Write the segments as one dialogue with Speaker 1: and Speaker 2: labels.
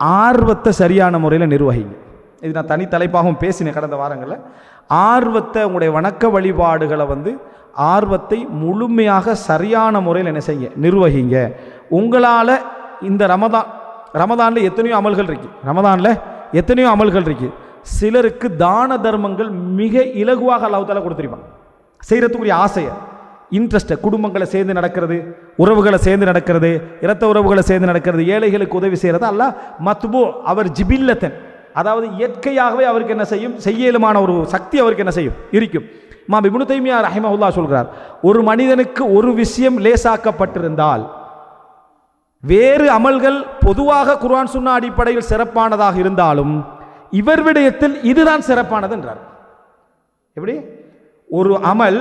Speaker 1: ஆர்வத்தை சரியான முறையில் நிர்வகிங்க. இது நான் தனி தலைப்பாகவும் பேசினேன் கடந்த வாரங்களில். ஆர்வத்தை உங்களுடைய வணக்க வழிபாடுகளை வந்து ஆர்வத்தை முழுமையாக சரியான முறையில் என்ன செய்யுங்க? நிர்வகிங்க. உங்களால் இந்த ரமதான் ரமதானில் எத்தனையோ அமல்கள் இருக்குது ரமதானில் எத்தனையோ அமல்கள் இருக்குது சிலருக்கு தான தர்மங்கள் மிக இலகுவாக அல்லாஹ்தால கொடுத்துருப்பான் செய்கிறதுக்குரிய ஆசையை. இன்ட்ரெஸ்ட்டை குடும்பங்களை சேர்ந்து நடக்கிறது உறவுகளை சேர்ந்து நடக்கிறது இரத்த உறவுகளை சேர்ந்து நடக்கிறது ஏழைகளுக்கு உதவி செய்கிறது அல்ல மத்துபோ அவர் ஜிபில்லத்தன். அதாவது இயற்கையாகவே அவருக்கு என்ன செய்யும்? செய்யலுமான ஒரு சக்தி அவருக்கு என்ன செய்யும்? இருக்கும். மா இப்னு தைமியா ரஹிமஹுல்லா சொல்கிறார் ஒரு மனிதனுக்கு ஒரு விஷயம் லேசாக்கப்பட்டிருந்தால் வேறு அமல்கள் பொதுவாக குர்ஆன் சுன்னா அடிப்படையில் சிறப்பானதாக இருந்தாலும் இவர் விடயத்தில் இதுதான் சிறப்பானது என்றார் எப்படி? ஒரு அமல்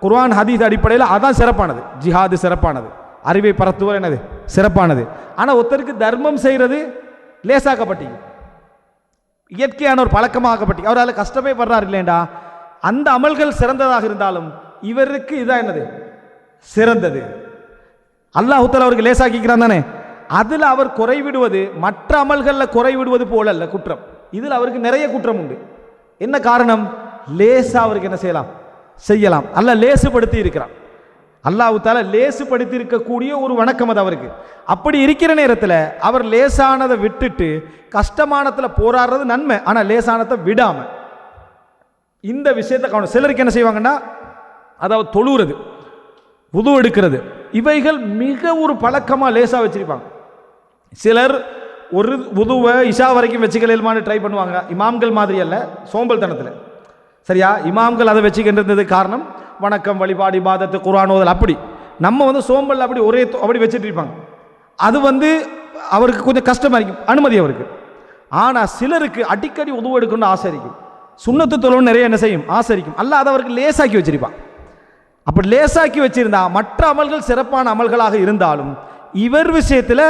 Speaker 1: குர்ஆன் ஹதீஸ் அடிப்படையில் அதான் சிறப்பானது. ஜிஹாது சிறப்பானது. அறிவை பரத்துவர் என்னது? சிறப்பானது. ஆனால் ஒருத்தருக்கு தர்மம் செய்கிறது லேசாக்கப்பட்டீங்க. இயற்கையான ஒரு பழக்கமாகப்பட்டீங்க அவர் அதில் கஷ்டமே படுறார் இல்லைண்டா அந்த அமல்கள் சிறந்ததாக இருந்தாலும் இவருக்கு இதான் என்னது? சிறந்தது. அல்லாஹுத்தல் அவருக்கு லேசாக்கிக்கிறான் தானே. அதில் அவர் குறைவிடுவது மற்ற அமல்களில் குறைவிடுவது போல அல்ல குற்றம். இதில் அவருக்கு நிறைய குற்றம் உண்டு. என்ன காரணம்? லேசா அவருக்கு என்ன செய்யலாம்? செய்யலாம். அல்ல லேசுபடுத்தி இருக்கிறான். அல்லாஹு தால லேசுபடுத்தி இருக்கக்கூடிய ஒரு வணக்கம் அது அவருக்கு. அப்படி இருக்கிற நேரத்தில் அவர் லேசானதை விட்டுட்டு கஷ்டமானத்தில் போராடுறது நன்மை. ஆனால் லேசானத்தை விடாம இந்த விஷயத்தை கவனம் சிலருக்கு என்ன செய்வாங்கன்னா அதாவது தொழுகிறது உது எடுக்கிறது. இவைகள் மிக ஒரு பழக்கமாக லேசாக வச்சிருப்பாங்க. சிலர் ஒரு உதுவை இஷா வரைக்கும் வச்சுக்கலாமான்னு ட்ரை பண்ணுவாங்க. இமாம்கள் மாதிரி அல்ல சோம்பல்தனத்தில். சரியா? இமாம்கள் அதை வச்சுக்கின்றது காரணம் வணக்கம் வழிபாடு பாதத்து குர்ஆன் ஓதல் அப்படி. நம்ம வந்து சோம்பல் அப்படி ஒரே அப்படி வச்சுட்டு இருப்பாங்க. அது வந்து அவருக்கு கொஞ்சம் கஷ்டமாக இருக்கும் அனுமதி அவருக்கு. ஆனால் சிலருக்கு அடிக்கடி உதவு எடுக்கணும்னு ஆசை இருக்கும். சுண்ணத்து தொழில் நிறைய என்ன செய்யும்? ஆசை இருக்கும். அல்ல அதை அவருக்கு லேசாக்கி வச்சிருப்பான். அப்படி லேசாக்கி வச்சிருந்தா மற்ற அமல்கள் சிறப்பான அமல்களாக இருந்தாலும் இவர் விஷயத்தில்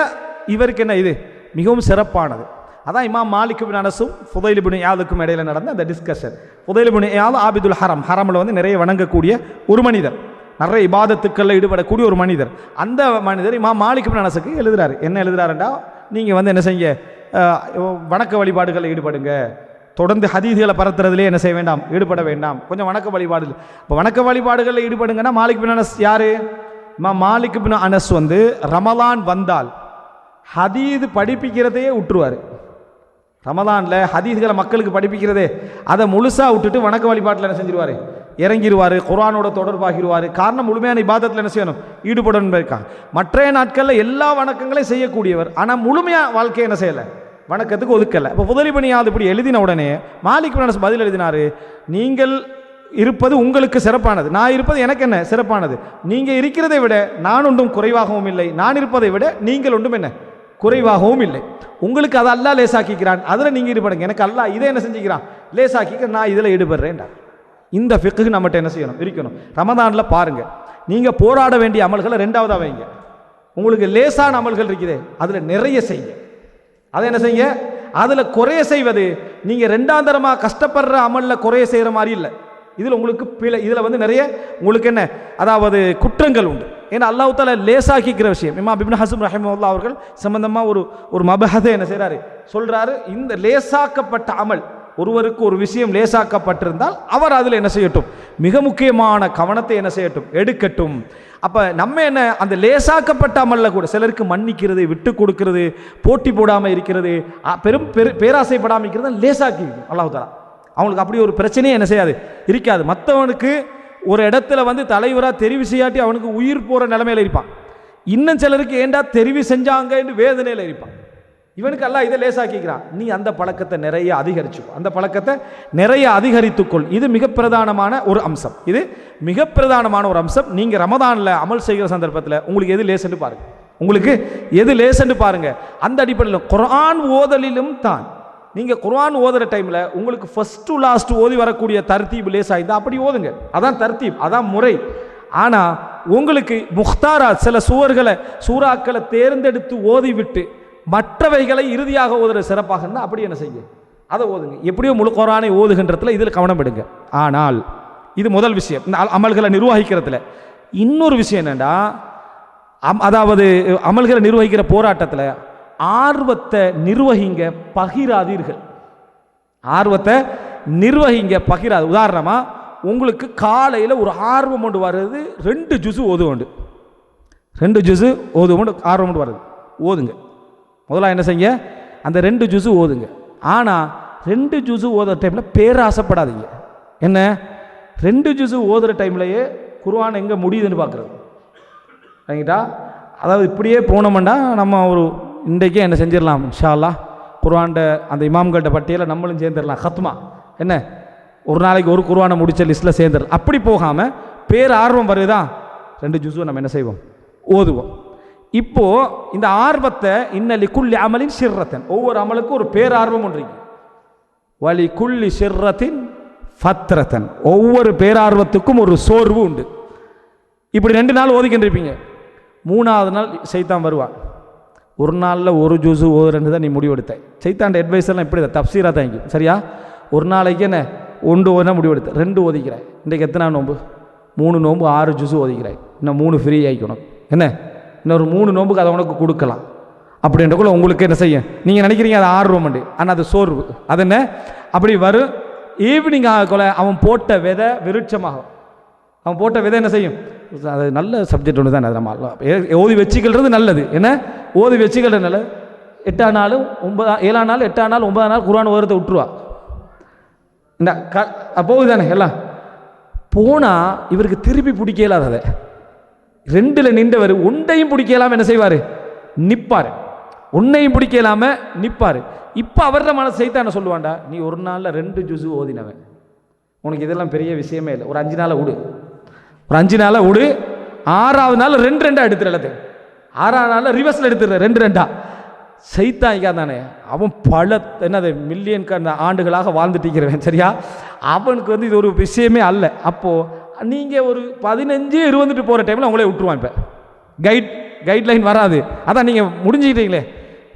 Speaker 1: இவருக்கு என்ன இது? மிகவும் சிறப்பானது. அதான் இமாம் மாலிக் பின் அனசும் ஃபுதைல் பின் யாதுக்கும் இடையில நடந்த அந்த டிஸ்கஷன் ஃபுதைல் பின் யாத் ஆபிதுல் ஹரம். ஹரமில் வந்து நிறைய வணங்கக்கூடிய ஒரு மனிதர். நிறைய இபாதத்துக்களில் ஈடுபடக்கூடிய ஒரு மனிதர். அந்த மனிதர் இமாம் மாலிக் பின் அனசுக்கு எழுதுறாரு. என்ன எழுதுறாருண்டா? நீங்கள் வந்து என்ன செய்ய வணக்க வழிபாடுகளில் ஈடுபடுங்க. தொடர்ந்து ஹதீதுகளை பரத்துறதுலேயே என்ன செய்ய வேண்டாம்? ஈடுபட வேண்டாம். கொஞ்சம் வணக்க வழிபாடு இப்போ வணக்க வழிபாடுகளில் ஈடுபடுங்கன்னா மாலிக் பின் அனஸ் யாரு? மா மாலிக் பின் அனஸ் வந்து ரமலான் வந்தால் ஹதீது படிப்பிக்கிறதையே விட்டுருவார் ரமலானில் ஹதீஸ்களை மக்களுக்கு படிப்பிக்கிறதே. அதை முழுசாக விட்டுட்டு வணக்க வழிபாட்டில் என்ன செஞ்சிருவார்? இறங்கிடுவார் குரானோட தொடர்பாகிடுவார் காரணம் முழுமையான இபாதத்தில் என்ன செய்யணும்? ஈடுபடணும் இருக்காங்க மற்ற நாட்களில் எல்லா வணக்கங்களையும் செய்யக்கூடியவர். ஆனால் முழுமையாக வாழ்க்கையை என்ன செய்யலை? வணக்கத்துக்கு ஒதுக்கலை. இப்போ உதவி பணியாது இப்படி எழுதின உடனே மாலிக் பின் பதில் எழுதினாரு நீங்கள் இருப்பது உங்களுக்கு சிறப்பானது. நான் இருப்பது எனக்கு என்ன? சிறப்பானது. நீங்கள் இருக்கிறதை விட நான் ஒன்றும் குறைவாகவும் இல்லை. நான் இருப்பதை விட நீங்கள் ஒன்றும் என்ன? குறைவாகவும் இல்லை. உங்களுக்கு அதை அல்லாஹ் லேசாக்கிக்கிறான். அதில் நீங்கள் ஈடுபடுங்க. எனக்கு அல்லா இதை என்ன செஞ்சுக்கிறான்? லேசாக்கிக்க நான் இதில் ஈடுபடுறேன்டா. இந்த ஃபிக்கு நம்மகிட்ட என்ன செய்யணும்? இருக்கணும் ரமதானில் பாருங்கள் நீங்கள் போராட வேண்டிய அமல்களை ரெண்டாவதாக வைங்க. உங்களுக்கு லேசான அமல்கள் இருக்குதே அதில் நிறைய செய்யுங்க. அதை என்ன செய்யுங்க? அதில் குறைய செய்வது. நீங்கள் ரெண்டாம் தரமாக கஷ்டப்படுற அமலில் குறைய செய்கிற மாதிரி இல்லை. இதில் உங்களுக்கு பிழை இதில் வந்து நிறைய உங்களுக்கு என்ன? அதாவது குற்றங்கள் உண்டு. ஏன்னா அல்லாஹ் தால லேசாக்கிக்கிற விஷயம். இமாம் பிபின் ஹசம் ரஹிமுல்லா அவர்கள் சம்பந்தமாக ஒரு ஒரு மபஹதை என்ன செய்கிறாரு சொல்கிறாரு இந்த லேசாக்கப்பட்ட அமல் ஒருவருக்கு ஒரு விஷயம் லேசாக்கப்பட்டிருந்தால் அவர் அதில் என்ன செய்யட்டும்? மிக முக்கியமான கவனத்தை என்ன செய்யட்டும்? எடுக்கட்டும். அப்போ நம்ம என்ன அந்த லேசாக்கப்பட்ட அமல்ல கூட சிலருக்கு மன்னிக்கிறது விட்டு கொடுக்கறது போட்டி போடாமல் இருக்கிறது பெரும் பெரு பேராசைப்படாமல் இருக்கிறது லேசாக்கி அல்லாஹ் தாலா அவங்களுக்கு அப்படி ஒரு பிரச்சனையே என்ன செய்யாது? இருக்காது. மற்றவனுக்கு ஒரு இடத்துல வந்து தலைவராக தெரிவு செய்யாட்டி அவனுக்கு உயிர் போகிற நிலமையில் இருப்பான். இன்னும் சிலருக்கு ஏண்டா தெரிவு செஞ்சாங்கன்னு வேதனையில் இருப்பான். இவனுக்கு எல்லாம் இதை லேசாக்கிக்கிறான். நீ அந்த பழக்கத்தை நிறைய அதிகரிச்சுக்கோ அந்த பழக்கத்தை நிறைய அதிகரித்துக்கொள் இது மிக பிரதானமான ஒரு அம்சம். இது மிக பிரதானமான ஒரு அம்சம். நீங்கள் ரமதானில் அமல் செய்கிற சந்தர்ப்பத்தில் உங்களுக்கு எது லேசுன்னு பாருங்க. உங்களுக்கு எது லேசுன்னு பாருங்க. அந்த அடிப்படையில் குரான் ஓதலிலும் தான். நீங்கள் குர்ஆன் ஓதுகிற டைமில் உங்களுக்கு ஃபஸ்ட் டு லாஸ்ட் ஓதி வரக்கூடிய தர்த்தீப் லேசாக இருந்தால் அப்படி ஓதுங்க. அதான் தர்த்தீப் அதான் முறை. ஆனால் உங்களுக்கு முக்தாரா சில சுவர்களை சூறாக்களை தேர்ந்தெடுத்து ஓதி விட்டு மற்றவைகளை இறுதியாக ஓதுற சிறப்பாக இருந்தால் அப்படி என்ன செய்ய அதை ஓதுங்க. எப்படியோ முழு குரானை ஓதுகின்றதுல இதில் கவனம் எடுங்க. ஆனால் இது முதல் விஷயம். இந்த அமல்களை நிர்வகிக்கிறதுல. இன்னொரு விஷயம் என்னென்னா அம் அதாவது அமல்களை நிர்வகிக்கிற போராட்டத்தில் ஆர்வத்தை நிர்வகிங்க பகிராதீர்கள். ஆர்வத்தை நிர்வகிங்க பகிராது. உதாரணமாக உங்களுக்கு காலையில் ஒரு ஆர்வம் கொண்டு வர்றது ரெண்டு ஜூஸு ஓதுவோண்டு ரெண்டு ஜூஸு ஓதுவோண்டு ஆர்வம் கொண்டு வர்றது. ஓதுங்க. முதல்ல என்ன செய்யுங்க? அந்த ரெண்டு ஜூஸு ஓதுங்க. ஆனால் ரெண்டு ஜூஸு ஓதுற டைமில் பேராசைப்படாதீங்க. என்ன? ரெண்டு ஜூஸு ஓதுற டைம்லையே குருவான் எங்கே முடியுதுன்னு பார்க்குறது சரிங்களா அதாவது இப்படியே போனோம்னா நம்ம ஒரு இன்றைக்கே என்ன செஞ்சிடலாம் ஷாலா குர்வான்ட அந்த இமாம்கள்ட்ட பட்டியலை நம்மளும் சேர்ந்துடலாம். ஹத்மா என்ன? ஒரு நாளைக்கு ஒரு குர்வானை முடிச்ச லிஸ்ட்டில் சேர்ந்துடலாம். அப்படி போகாமல் பேர் ஆர்வம் வருதா? ரெண்டு ஜூஸும் நம்ம என்ன செய்வோம்? ஓதுவோம். இப்போது இந்த ஆர்வத்தை இன்னலி குள்ளி அமலின் சிர்ரத்தன். ஒவ்வொரு அமலுக்கும் ஒரு பேரார்வம் ஒன்றிங்க வலி குள்ளி சிர்ரத்தின் ஃபத்ரத்தன். ஒவ்வொரு பேரார்வத்துக்கும் ஒரு சோர்வு உண்டு. இப்படி ரெண்டு நாள் ஓதிக்கின்றிருப்பீங்க. மூணாவது நாள் சைத்தான் வருவான் ஒரு நாளில் ஒரு ஜூஸு ஒரு ரெண்டு தான் நீ முடிவெடுத்த. சைத்தாண்ட அட்வைஸ் எல்லாம் இப்படி தான் தப்சீராக தாங்கி சரியா? ஒரு நாளைக்கு என்ன? ஒன்று ஒன்றா முடிவெடுத்த. ரெண்டு ஒதுக்கிறேன். இன்றைக்கு எத்தனை நோம்பு மூணு நோம்பு ஆறு ஜூஸு ஒதுக்கிறேன். இன்னும் மூணு ஃப்ரீ ஆகிக்கணும் என்ன? இன்னொரு மூணு நோம்புக்கு அதை உனக்கு கொடுக்கலாம். அப்படின்றக்குள்ள உங்களுக்கு என்ன செய்யும்? நீங்கள் நினைக்கிறீங்க அது ஆர்வம் உண்டு. ஆனால் அது சோர்வு. அது என்ன? அப்படி வரும். ஈவினிங் ஆகக்குள்ள அவன் போட்ட விதை விருட்சமாகும். அவன் போட்ட விதை என்ன செய்யும்? அது நல்ல சப்ஜெக்ட் ஒன்று தான் அது நம்ம ஓதி வச்சுக்கிறது நல்லது. என்ன? ஓதி வச்சுக்கிறது எட்டாம் நாளும் ஒன்பதா ஏழாம் நாள் எட்டாம் நாள் ஒன்பதாம் நாள் குரான் ஓரத்தை விட்டுருவா. இந்த க போகுது தானே எல்லாம்? போனால் இவருக்கு திருப்பி பிடிக்கலாத அதை ரெண்டில் நின்றவர் ஒன்றையும் பிடிக்கலாம என்ன செய்வார்? நிற்பார் உன்னையும் பிடிக்கலாம நிற்பார் இப்போ அவர்கிட்ட மனசு செய்தான சொல்லுவாண்டா நீ ஒரு நாளில் ரெண்டு ஜூஸு ஓதினவன். உனக்கு இதெல்லாம் பெரிய விஷயமே இல்லை. ஒரு அஞ்சு நாளை விடு ஒரு அஞ்சு நாளை விடு ஆறாவது நாள் ரெண்டு ரெண்டாக எடுத்துரு எல்லாத்தையும். ஆறாவது நாளில் ரிவர்ஸில் எடுத்துடுற ரெண்டு ரெண்டா. சைத்தாய்க்கா தானே அவன் பல என்னது மில்லியன் ஆண்டுகளாக வாழ்ந்துட்டு சரியா? அவனுக்கு வந்து இது ஒரு விஷயமே அல்ல. அப்போது நீங்கள் ஒரு பதினஞ்சு இருபதுட்டு போகிற டைமில் உங்களே விட்டுருவான் இப்போ. கைட் கைட்லைன் வராது. அதான் நீங்கள் முடிஞ்சுக்கிட்டீங்களே.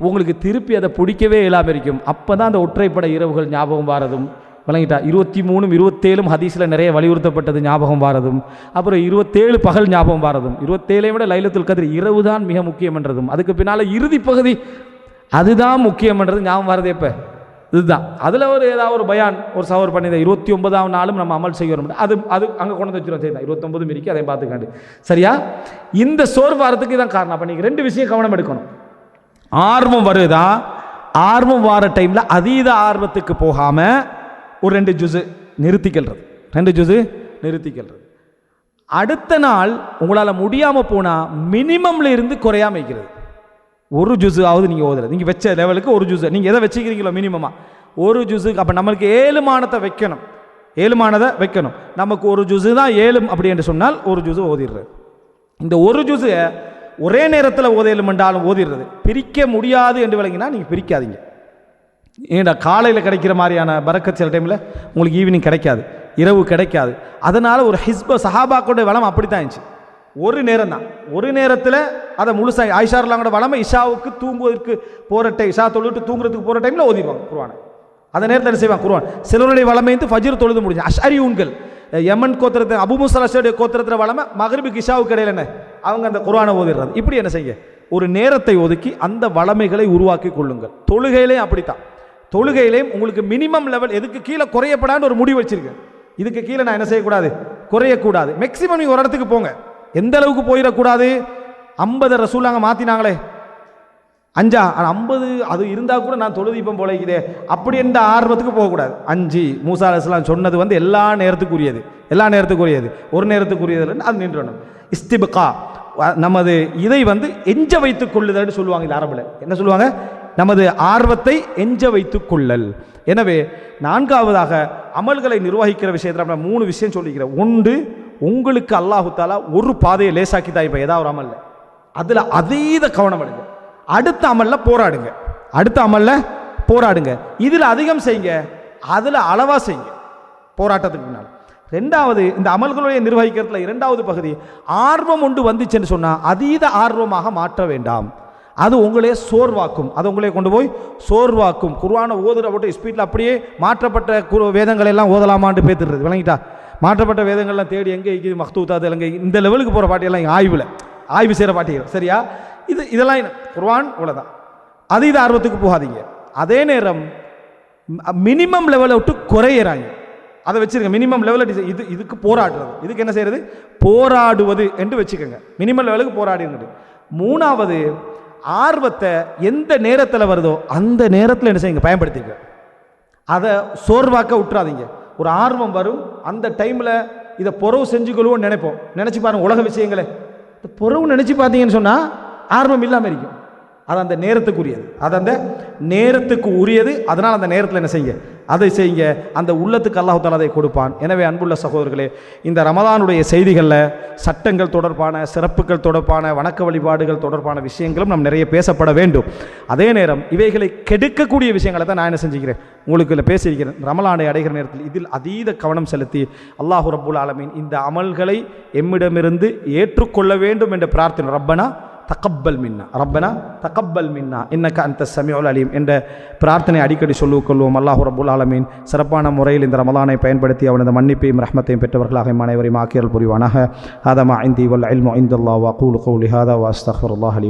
Speaker 1: உங்களுக்கு திருப்பி அதை பிடிக்கவே இல்லாமல் இருக்கும். அப்போ தான் அந்த ஒற்றைப்படை இரவுகள் ஞாபகம் வாரதும் விளங்கிட்டா இருபத்தி மூணும் இருபத்தேழும் ஹதீஸில் நிறைய வலியுறுத்தப்பட்டது ஞாபகம் வாரதும். அப்புறம் இருபத்தேழு பகல் ஞாபகம் வாரதும். இருபத்தேழை விட லைலத்துல் கதிர் இரவு தான் மிக முக்கியம்ன்றதும். அதுக்கு பின்னால் இறுதி பகுதி அதுதான் முக்கியம்ன்றது ஞாபகம் வாரது எப்போ இதுதான். அதில் ஒரு ஏதாவது ஒரு பயான் ஒரு சவர் பண்ணி இருபத்தி ஒன்பதாம் நாளும் நம்ம அமல் செய்ய வர முடியும் அது அது அங்கே கொண்டு வந்து வச்சிருவோம். இருபத்தொம்பது மிரிக்கு அதை பார்த்துக்காண்டு. சரியா? இந்த சோர் வாரத்துக்கு தான் காரணம். அப்போ நீங்கள் ரெண்டு விஷயம் கவனம் எடுக்கணும். ஆர்வம் வருதா? ஆர்வம் வார டைமில் அதீத ஆர்வத்துக்கு போகாமல் ஒரு ரெண்டு ஜூஸு நிறுத்திக்கிறது ரெண்டு ஜூஸு நிறுத்திக்கிறது அடுத்த நாள் உங்களால் முடியாமல் போனால் மினிமம்ல இருந்து குறையாம வைக்கிறது. ஒரு ஜூஸு ஆகுது நீங்கள் ஓதுறது. நீங்கள் வச்ச லெவலுக்கு ஒரு ஜூஸு. நீங்கள் எதை வச்சுக்கிறீங்களோ மினிமமாக ஒரு ஜூஸுக்கு அப்போ நம்மளுக்கு ஏழு மானத்தை வைக்கணும். ஏழு மானதை வைக்கணும். நமக்கு ஒரு ஜூஸு தான் ஏழு அப்படி என்று சொன்னால் ஒரு ஜூஸு ஓதிடுறது. இந்த ஒரு ஜூஸு ஒரே நேரத்தில் ஓதையிலும் என்றாலும் ஓதிடுறது. பிரிக்க முடியாது என்று விளங்கினா நீங்கள் பிரிக்காதீங்க. ஏன்டா காலையில் கிடைக்கிற மாதிரியான பறக்கத் சில டைமில் உங்களுக்கு ஈவினிங் கிடைக்காது இரவு கிடைக்காது. அதனால் ஒரு ஹிஸ்ப சஹாபாக்கோட வளம் அப்படி தான் இருந்துச்சு. ஒரு நேரம் தான். ஒரு நேரத்தில் அதை முழுசாக ஆயிஷார்லாங்கோட வளமை இஷாவுக்கு தூங்குவதற்கு போகிற டைம் இஷா தொழுட்டு தூங்குறதுக்கு போகிற டைமில் ஓதிடுவாங்க குருவானை அந்த நேரத்தில் என்ன செய்வாங்க? குருவான் சிலருடைய வளமை வந்து ஃபஜ்ர் தொழுது முடிஞ்சு. அஷாரி உண்கள். யமன் கோத்திரத்தை அபு கோத்திரத்தில் வளமை மகரிபுக்கு இஷாவுக்கு இடையில என்ன? அவங்க அந்த குரானை ஓதிடுறாங்க இப்படி என்ன செய்ய ஒரு நேரத்தை ஒதுக்கி அந்த வளமைகளை உருவாக்கி கொள்ளுங்கள். தொழுகையிலையும் அப்படித்தான். தொழுகையிலையும் உங்களுக்கு மினிமம் லெவல் எதுக்கு கீழே குறையப்படான்னு ஒரு முடிவு வச்சிருக்கேன். இதுக்கு கீழே நான் என்ன செய்யக்கூடாது? குறையக்கூடாது. மேக்சிமம் நீங்கள் ஒரு இடத்துக்கு போங்க. எந்த அளவுக்கு போயிடக்கூடாது? ஐம்பது ரசூலாங்க மாற்றினாங்களே அஞ்சா? ஐம்பது அது இருந்தால் கூட நான் தொழுது இப்போ போலைக்குதே அப்படி என்ற ஆர்வத்துக்கு போகக்கூடாது. அஞ்சு மூசா அலிஸ்லாம் சொன்னது வந்து எல்லா நேரத்துக்குரியது. எல்லா நேரத்துக்குரியது. ஒரு நேரத்துக்குரியதுல அது நின்றணும். இஸ்திபுகா. நமது இதை வந்து எஞ்ச வைத்துக் கொள்ளுதல்னு சொல்லுவாங்க இது அரபில். என்ன சொல்லுவாங்க? நமது ஆர்வத்தை எஞ்ச வைத்துக் கொள்ளல். எனவே நான்காவதாக அமல்களை நிர்வகிக்கிற விஷயத்தில் நம்ம மூணு விஷயம் சொல்லிக்கிறேன் ஒன்று உங்களுக்கு அல்லாஹு தாலா ஒரு பாதையை லேசாக்கி தான் இப்போ ஏதாவது ஒரு அமல் அதில் அதீத கவனம் எடுங்க. அடுத்த அமலில் போராடுங்க. அடுத்த அமலில் போராடுங்க. இதில் அதிகம் செய்யுங்க அதில் அளவாக செய்யுங்க. போராட்டத்துக்கு முன்னால். ரெண்டாவது இந்த அமல்களுடைய நிர்வகிக்கிறதுல இரண்டாவது பகுதி ஆர்வம் ஒன்று வந்துச்சுன்னு சொன்னால் அதீத ஆர்வமாக மாற்ற வேண்டாம். அது உங்களே சோர்வாக்கும். அது உங்களே கொண்டு போய் சோர்வாக்கும். குருவான ஓதுற போட்டு ஸ்பீட்டில் அப்படியே மாற்றப்பட்ட குரு வேதங்களை எல்லாம் ஓதலாமான்னு பேத்துடுறது விளங்கிட்டா? மாற்றப்பட்ட வேதங்கள்லாம் தேடி எங்கே இருக்குது மஹ்தூத்தாது எங்கே இந்த லெவலுக்கு போகிற பாட்டியெல்லாம் ஆய்வில். ஆய்வு செய்கிற பாட்டிகள் சரியா? இது இதெல்லாம் என்ன? இவ்வளோதான் அது இது ஆர்வத்துக்கு போகாதீங்க. அதே நேரம் மினிமம் லெவலை விட்டு குறையிறாங்க. அதை வச்சுருங்க. மினிமம் லெவலில் இது இதுக்கு போராடுறது. இதுக்கு என்ன செய்கிறது போராடுவது என்று வச்சுக்கோங்க. மினிமம் லெவலுக்கு போராடுங்க மூணாவது ஆர்வத்தை எந்த நேரத்தில் வருதோ அந்த நேரத்தில் என்ன செய்யுங்க? பயன்படுத்திக்க அதை சோர்வாக்க விட்டுறாதீங்க ஒரு ஆர்வம் வரும் அந்த டைமில் இதை பொறவு செஞ்சுக்கொள்வோம்னு நினைப்போம். நினச்சி பாருங்க உலக விஷயங்களே. இந்த பொறவு நினச்சி பார்த்தீங்கன்னு சொன்னால் ஆர்வம் இல்லாமல் இருக்கும். அது அந்த நேரத்துக்குரியது. அது அந்த நேரத்துக்கு உரியது அதனால் அந்த நேரத்தில் என்ன செய்யுங்க? அதை செய்யுங்க. அந்த உள்ளத்துக்கு அல்லாஹால அதை கொடுப்பான். எனவே அன்புள்ள சகோதரர்களே இந்த ரமதானுடைய செய்திகளில் சட்டங்கள் தொடர்பான சிறப்புகள் தொடர்பான வணக்க வழிபாடுகள் தொடர்பான விஷயங்களும் நாம் நிறைய பேசப்பட வேண்டும். அதே நேரம் இவைகளை கெடுக்கக்கூடிய விஷயங்களை தான் நான் என்ன செஞ்சுக்கிறேன்? உங்களுக்கு இல்லை பேசியிருக்கிறேன். ரமலானை அடைகிற நேரத்தில் இதில் அதீத கவனம் செலுத்தி அல்லாஹு ரபுல் ஆலமீன் இந்த அமல்களை எம்மிடமிருந்து ஏற்றுக்கொள்ள வேண்டும் என்ற பிரார்த்தனை. ரப்பனா தக்கப்பல் மின்னா. ரப்பனா தக்கப்பல் மின்னா. இன்னக்க அந்த சமியுல் அலீம் என்ற பிரார்த்தனை அடிக்கடி சொல்லிக் கொள்வோம். அல்லாஹு ரபுல் ஆலமீன். சிறப்பான முறையில் இந்த ரமலானை பயன்படுத்தி அவனது மன்னிப்பையும் ரஹ்மத்தையும் பெற்றவர்களாக இம் அனைவரையும் ஆக்கியல் புரிவானாக. ஹாதமா இந்தி வல் இல்மு வா கூலு கௌலி ஹாதா வாஸ்தஃபர் அல்லாஹ் அலி